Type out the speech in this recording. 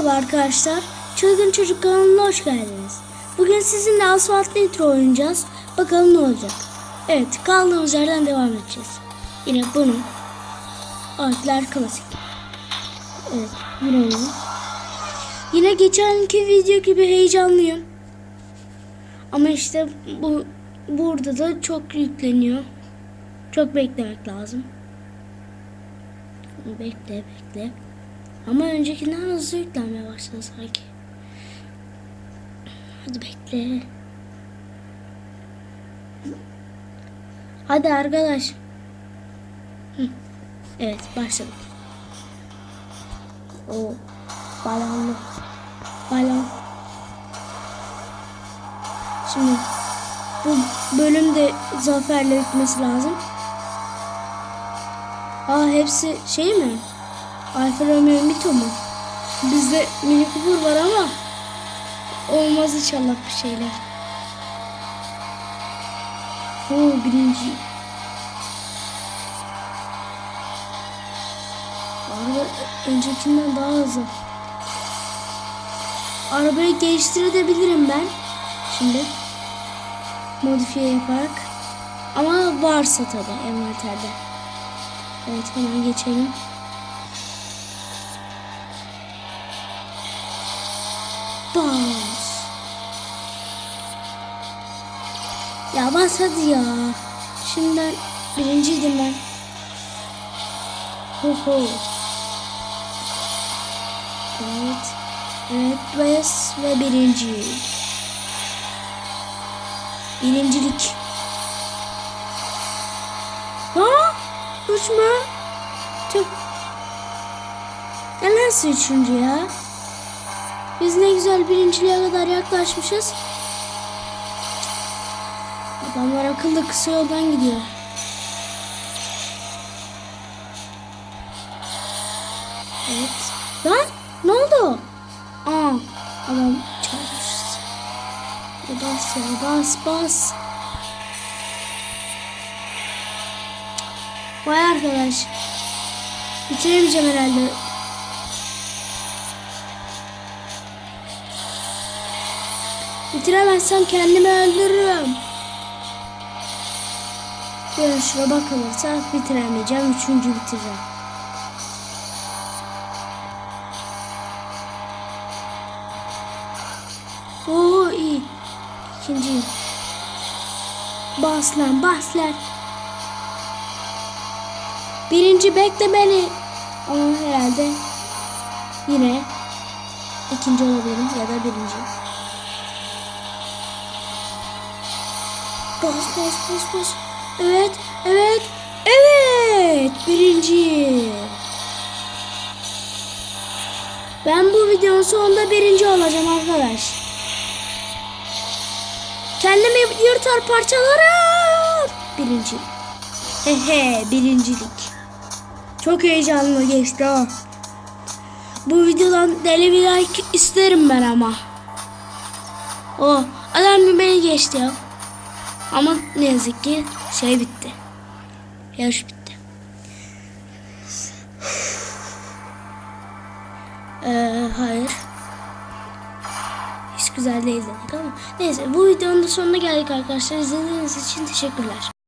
Merhaba arkadaşlar. Çılgın Çocuk kanalına hoş geldiniz. Bugün sizinle Asfalt Nitro oynayacağız. Bakalım ne olacak. Evet kaldığımız yerden devam edeceğiz. Yine bunun Artlar klasik. Evet yine oyun. Yine geçenki video gibi heyecanlıyım. Ama işte bu burada da çok yükleniyor. Çok beklemek lazım. Bekle bekle. Ama öncekinden hızlı yüklenmeye başladı sanki. Hadi bekle. Hadi arkadaş. Evet başladık. O balonlu. Balon. Şimdi bu bölümde zaferle bitmesi lazım. Aa hepsi şey mi? Alfa Romeo Mito mu? Bizde Mini Cooper var ama olmaz inşallah bir şeyler. Oo birinci. Araba öncekinden daha hızlı. Arabayı geliştirebilirim ben. Şimdi modifiye yaparak. Ama varsa tabi envanterde. Evet hemen geçelim. Ya bas hadi ya. Şimdiden birinciydim ben. Ho ho. Evet. Evet bas ve birinci. Birincilik. Ha? Uçma. Çok. Ya nasıl üçüncü ya? Biz ne güzel birinciliğe kadar yaklaşmışız. Adamlar akıllı kısa yoldan gidiyor. Evet. Lan ne oldu? Aa adam çarpmış. Bas ya bas bas. Vay arkadaş. Bitiremeyeceğim herhalde. Bitiremezsem kendimi öldürürüm. Görüşüne bakılırsa bitiremeyeceğim. Üçüncü bitireceğim. Oo iyi. İkinci. Bas lan bas lan. Birinci bekle beni. Ama herhalde yine ikinci olabilirim ya da birinci. Bas bas bas bas. Evet, evet, evet. Birinci. Ben bu videonun sonunda birinci olacağım arkadaş. Kendimi yırtar parçalarım. Birinci. Hehe birincilik. Çok heyecanlı geçti ha. Bu videodan deli bir like isterim ben ama. O adam bir beni geçti ya. Ama ne yazık ki şey bitti. Yarış bitti. Ee, hayır. Hiç güzel değil ama. Neyse bu videonun da sonuna geldik arkadaşlar. İzlediğiniz için teşekkürler.